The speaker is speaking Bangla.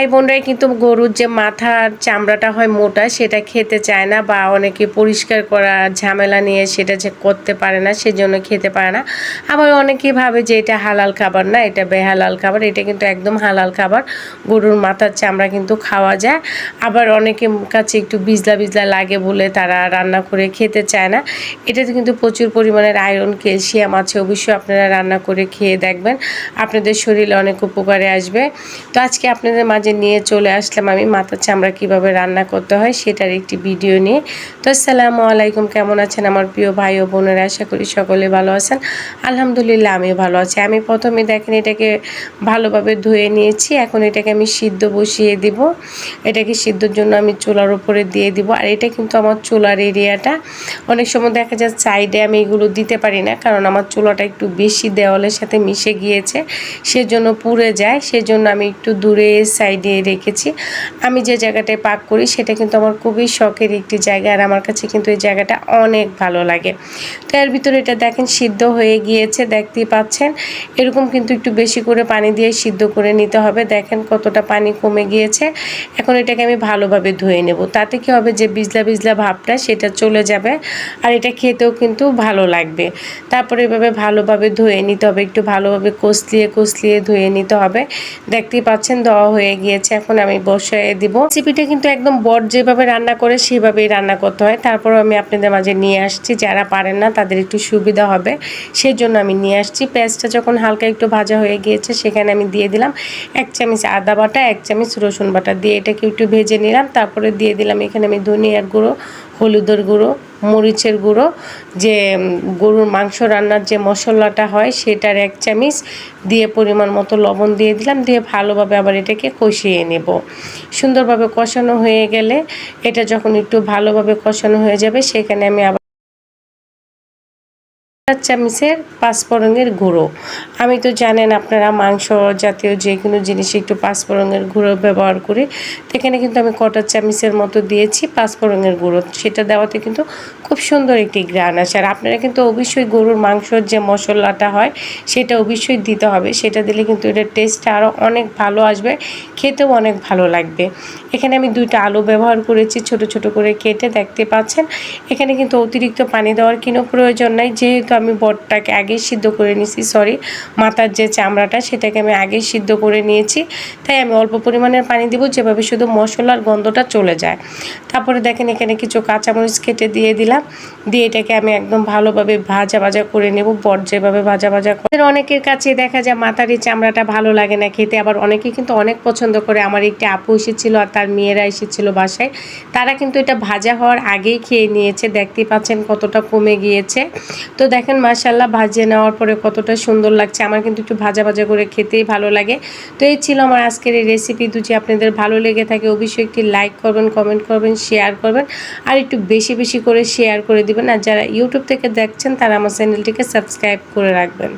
ভাই বোনরাই কিন্তু গরুর যে মাথার চামড়াটা হয় মোটা, সেটা খেতে চায় না বা অনেকে পরিষ্কার করা ঝামেলা নিয়ে সেটা যে করতে পারে না, সেজন্য খেতে পারে না। আবার অনেকেই ভাবে যে এটা হালাল খাবার না, এটা বেহালাল খাবার, এটা কিন্তু একদম হালাল খাবার। গরুর মাথার চামড়া কিন্তু খাওয়া যায়। আবার অনেকে কাছে একটু বিজলা বিজলা লাগে বলে তারা রান্না করে খেতে চায় না। এটাতে কিন্তু প্রচুর পরিমাণের আয়রন ক্যালসিয়াম আছে, অবশ্যই আপনারা রান্না করে খেয়ে দেখবেন। আপনাদের শরীরে অনেক উপকারে আসবে। তো আজকে আপনাদের মাঝে নিয়ে চলে আসলাম আমি মাথার চামড়া কীভাবে রান্না করতে হয় সেটার একটি ভিডিও নিয়ে। তো আসসালামু আলাইকুম, কেমন আছেন আমার প্রিয় ভাই ও বোনেরা? আশা করি সকলে ভালো আছেন। আলহামদুলিল্লাহ আমিও ভালো আছি। আমি প্রথমে দেখেন এটাকে ভালোভাবে ধুয়ে নিয়েছি। এখন এটাকে আমি সিদ্ধ বসিয়ে দিব। এটাকে সিদ্ধর জন্য আমি চুলার উপরে দিয়ে দিব। আর এটা কিন্তু আমার চুলার এরিয়াটা। অনেক সময় দেখা যায় সাইডে আমি এগুলো দিতে পারি না, কারণ আমার চুলাটা একটু বেশি দেওয়ালের সাথে মিশে গিয়েছে। সেজন্য পুড়ে যায়। সেজন্য আমি একটু দূরে সাইডে রেখেছি। আমি যে জায়গাটায় পাক করি, সেটা কিন্তু আমার খুবই শখের একটি জায়গা আর আমার কাছে কিন্তু এই জায়গাটা অনেক ভালো লাগে। তো এর ভিতরে এটা দেখেন, সিদ্ধ হয়ে গিয়েছে, দেখতেই পাচ্ছেন। এরকম কিন্তু একটু বেশি করে পানি দিয়ে সিদ্ধ করে নিতে হবে। দেখেন কতটা পানি কমে গিয়েছে। এখন এটাকে আমি ভালোভাবে ধুয়ে নেব। তাতে কি হবে, যে বিজলা বিজলা ভাবটা সেটা চলে যাবে আর এটা খেতেও কিন্তু ভালো লাগবে। তারপরে এভাবে ভালোভাবে ধুয়ে নিতে হবে। একটু ভালোভাবে কষলিয়ে কষলিয়ে ধুয়ে নিতে হবে। দেখতেই পাচ্ছেন, দেওয়া হয়ে গিয়েছে, এখন আমি বসে দিব। রেসিপিটা কিন্তু একদম বট যেভাবে রান্না করে সেভাবেই রান্না করতে হয়। তারপর আমি আপনাদের মাঝে নিয়ে আসছি, যারা পারেন না তাদের একটু সুবিধা হবে। সেই জন্য আমি নিয়ে আসছি। পেঁয়াজটা যখন হালকা একটু ভাজা হয়ে গিয়েছে, সেখানে আমি দিয়ে দিলাম এক চামচ আদা বাটা, এক চামচ রসুন বাটা। দিয়ে এটাকে একটু ভেজে নিলাম। তারপরে দিয়ে দিলাম এখানে আমি ধনিয়ার গুঁড়ো হলুদের গুঁড়ো, মরিচের গুঁড়ো, যে গরুর মাংস রান্নার যে মশলাটা হয় সেটার এক চামিচ দিয়ে পরিমাণ মতো লবণ দিয়ে দিলাম, দিয়ে ভালোভাবে আবার এটাকে কষিয়ে নেব। সুন্দরভাবে কষানো হয়ে গেলে এটা যখন একটু ভালোভাবে কষানো হয়ে যাবে, সেখানে আমি আবার চামচের পাঁচফোড়নের গুঁড়ো। আমি তো জানেন আপনারা মাংস জাতীয় যে কোনো জিনিসে একটু পাঁচফোড়নের গুঁড়ো ব্যবহার করি। সেখানে কিন্তু আমি কটার চামচের মতো দিয়েছি পাঁচফোড়নের গুঁড়ো। সেটা দেওয়াতে কিন্তু খুব সুন্দর একটি গ্রান আসে। আর আপনারা কিন্তু অবশ্যই গরুর মাংসর যে মশলাটা হয়, সেটা অবশ্যই দিতে হবে। সেটা দিলে কিন্তু এটার টেস্টটা আরও অনেক ভালো আসবে, খেতেও অনেক ভালো লাগবে। এখানে আমি দুইটা আলু ব্যবহার করেছি ছোট ছোট করে কেটে, দেখতে পাচ্ছেন? এখানে কিন্তু অতিরিক্ত পানি দেওয়ার কোনো প্রয়োজন নাই। যেহেতু আমি বটটাকে আগে সিদ্ধ করে নিয়েছি সরি মাথার যে চামড়াটা সেটাকে আমি আগে সিদ্ধ করে নিয়েছি। তাই আমি অল্প পরিমাণের পানি দিব যেভাবে শুধু মশলার গন্ধটা চলে যায়। তারপরে দেখেন এখানে কিছু কাঁচামরিচ কেটে দিয়ে দিলাম। দিয়ে এটাকে আমি একদম ভালোভাবে ভাজা ভাজা করে নেব বট যেভাবে ভাজা ভাজা করে। অনেকের কাছে দেখা যায় মাথার এই চামড়াটা ভালো লাগে না খেতে, আবার অনেকে কিন্তু অনেক পছন্দ করে। আমার একটি আপু এসেছিল আর তার মেয়েরা এসেছিল বাসায়। তারা কিন্তু এটা ভাজা হওয়ার আগেই খেয়ে নিয়েছে, দেখতেই পাচ্ছেন কতটা কমে গিয়েছে। তো দেখেন মাসাল্লাহ ভাজিয়ে নেওয়ার পরে কতটা সুন্দর লাগছে। আমার কিন্তু একটু ভাজা ভাজা করে খেতেই ভালো লাগে। তো এই ছিল আমার আজকের এই রেসিপি দুটি আপনাদের ভালো লেগে থাকে অবশ্যই একটি লাইক করবেন কমেন্ট করবেন শেয়ার করবেন আর একটু বেশি বেশি করে শেয়ার করে দিবেন। আর যারা ইউটিউব থেকে দেখছেন তারা আমার চ্যানেলটিকে সাবস্ক্রাইব করে রাখবেন।